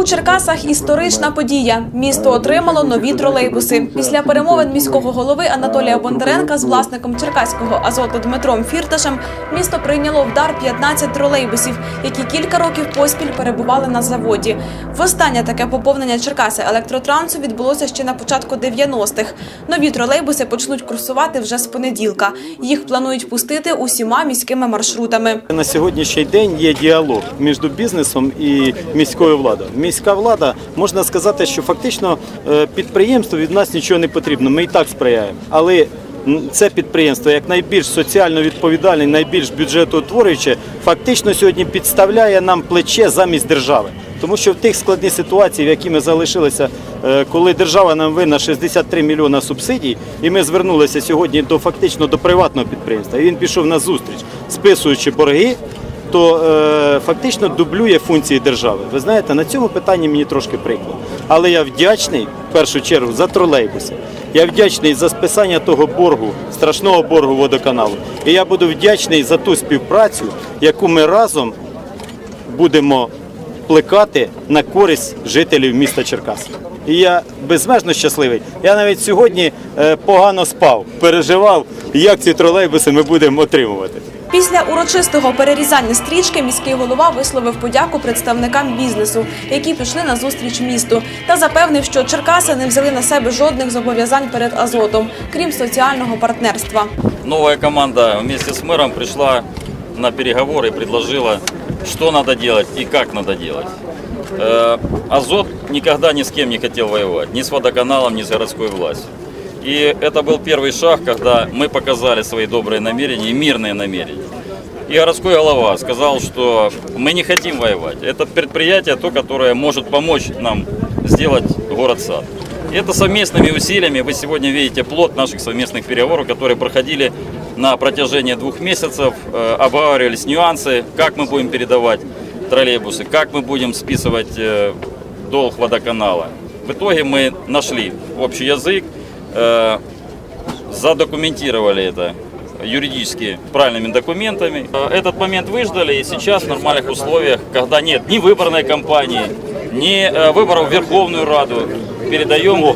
У Черкасах історична подія. Місто отримало нові тролейбуси. Після перемовин міського голови Анатолія Бондаренка з власником черкаського азоту Дмитром Фірташем місто прийняло в дар 15 тролейбусів, які кілька років поспіль перебували на заводі. Востаннє таке поповнення Черкаси електротрансу відбулося ще на початку 90-х. Нові тролейбуси почнуть курсувати вже з понеділка. Їх планують пустити усіма міськими маршрутами. На сьогоднішній день є діалог між бізнесом і міською владою. Міська влада можна сказати, що фактично е, підприємству від нас нічого не потрібно. Ми і так сприяємо. Але це підприємство, як найбільш соціально відповідальне, найбільш бюджетоутворююче, фактично сьогодні підставляє нам плече замість держави. Тому що в тих складних ситуаціях, в які ми залишилися, е, коли держава нам винна 63 мільйона субсидій, і ми звернулися сьогодні до фактично до приватного підприємства, і він пішов на зустріч, списуючи борги, то е, фактично дублює функції держави. Ви знаєте, на цьому питанні мені трошки прикро. Але я вдячний в першу чергу за тролейбуси. Я вдячний за списання того боргу, страшного боргу водоканалу. І я буду вдячний за ту співпрацю, яку ми разом будемо плекати на користь жителів міста Черкас. І я безмежно щасливий. Я навіть сьогодні е, погано спав, переживав, як ці тролейбуси ми будемо отримувати. Після урочистого перерізання стрічки міський голова висловив подяку представникам бізнесу, які пішли на зустріч місту, та запевнив, що Черкаси не взяли на себе жодних зобов'язань перед Азотом, крім соціального партнерства. Новая команда вместе с мэром пришла на переговоры и предложила, что надо делать и как надо делать. Э, Азот никогда ни с кем не хотел воевать, ни с водоканалом, ни с городской властью. И это был первый шаг, когда мы показали свои добрые намерения и мирные намерения. И городской голова сказал, что мы не хотим воевать. Это предприятие то, которое может помочь нам сделать город-сад. И это совместными усилиями вы сегодня видите плод наших совместных переговоров, которые проходили на протяжении двух месяцев, э, обговаривались нюансы, как мы будем передавать троллейбусы, как мы будем списывать э, долг водоканала. В итоге мы нашли общий язык, э, задокументировали это юридически правильными документами. Э, Этот момент выждали и сейчас в нормальных условиях, когда нет ни выборной кампании, ни э, выборов в Верховную Раду, передаем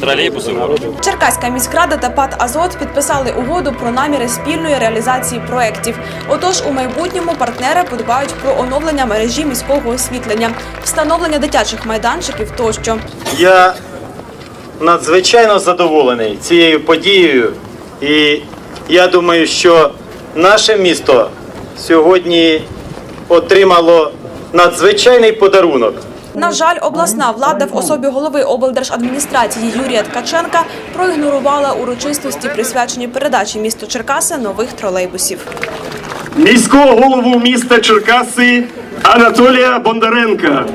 троллейбусы в город. Черкаська міськрада та ПАТ Азот підписали угоду про наміри спільної реалізації проєктів. Отож, у майбутньому партнери подбають про оновлення мережі міського освітлення, встановлення дитячих майданчиків тощо. Я надзвичайно задоволений цією подією, і я думаю, що наше місто сьогодні отримало надзвичайний подарунок. На жаль, обласна влада в особі голови облдержадміністрації Юрія Ткаченка проігнорувала урочистості, присвячені передачі місту Черкаси нових тролейбусів. міського голову міста Черкаси Анатолія Бондаренка,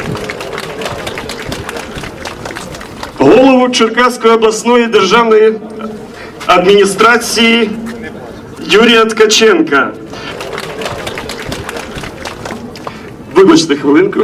голову Черкаської обласної державної адміністрації Юрія Ткаченка. Вибачте хвилинку.